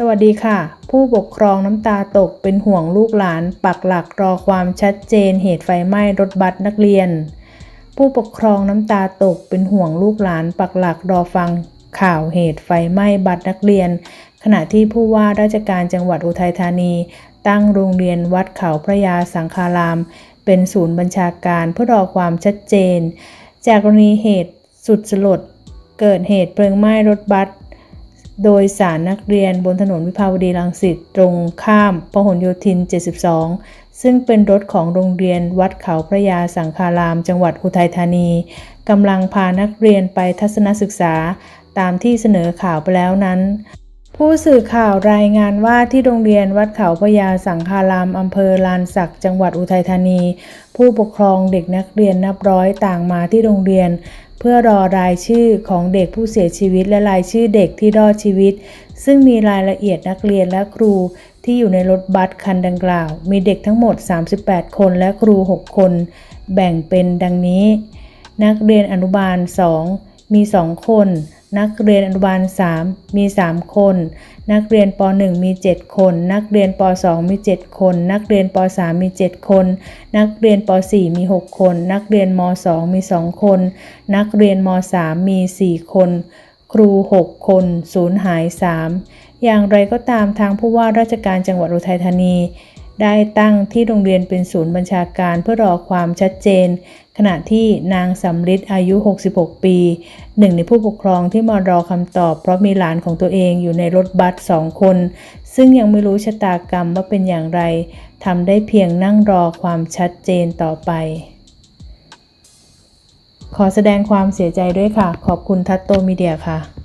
สวัสดีค่ะ ผู้ปกครองน้ำตาตกเป็นห่วงลูกหลาน ปักหลักรอความชัดเจนเหตุไฟไหม้รถบัสนักเรียน ผู้ปกครองน้ำตาตกเป็นห่วงลูกหลาน ปักหลักรอฟังข่าวเหตุไฟไหม้บัสนักเรียน ขณะที่ผู้ว่าราชการจังหวัดอุทัยธานี ตั้งโรงเรียนวัดเขาพระยาสังฆาราม เป็นศูนย์บัญชาการเพื่อรอความชัดเจน จากกรณีเหตุสุดสลดเกิดเหตุเพลิงไหม้รถบัส โดยสารนักเรียนบนถนนวิภาวดีรังสิตตรงข้ามพหลโยธิน 72 ซึ่งเป็นรถของโรงเรียนวัดเขาพระยาสังฆาราม จังหวัดอุทัยธานีกำลังพานักเรียนไปทัศนศึกษาตามที่เสนอข่าวไปแล้วนั้น ผู้สื่อข่าวรายงานว่าที่โรงเรียนวัดเขาพระยาสังฆารามอำเภอลานสักจังหวัดอุทัยธานี ผู้ปกครองเด็กนักเรียนนับร้อยต่างมาที่โรงเรียน เพื่อรอรายชื่อของเด็กผู้เสียชีวิตและรายชื่อเด็กที่รอดชีวิต ซึ่งมีรายละเอียดนักเรียนและครูที่อยู่ในรถบัสคันดังกล่าว มีเด็กทั้งหมด 38 คนและครู 6 คน แบ่งเป็นดังนี้ นักเรียนอนุบาล 2 มี 2 คน นักเรียนอนุบาล 3 มี 3 คน นักเรียนป .1 มี 7 คน นักเรียนป .2 มี 7 คน นักเรียนป .3 มี 7 คน นักเรียนป .4 มี 6 คน นักเรียนม .2 มี 2 คน นักเรียนม .3 มี 4 คน ครู 6 คนสูญหาย 3 อย่างไรก็ตามทางผู้ว่าราชการจังหวัดอุทัยธานีได้ตั้งที่โรงเรียนเป็นศูนย์บัญชาการเพื่อรอความชัดเจน ขณะที่นางสำริดอายุ 66 ปี หนึ่งในผู้ปกครองที่มารอคำตอบ เพราะมีหลานของตัวเองอยู่ในรถบัสสองคน ซึ่งยังไม่รู้ชะตากรรมว่าเป็นอย่างไรทำได้เพียงนั่งรอความชัดเจนต่อไป ขอแสดงความเสียใจด้วยค่ะ ขอบคุณทัตโตมีเดียค่ะ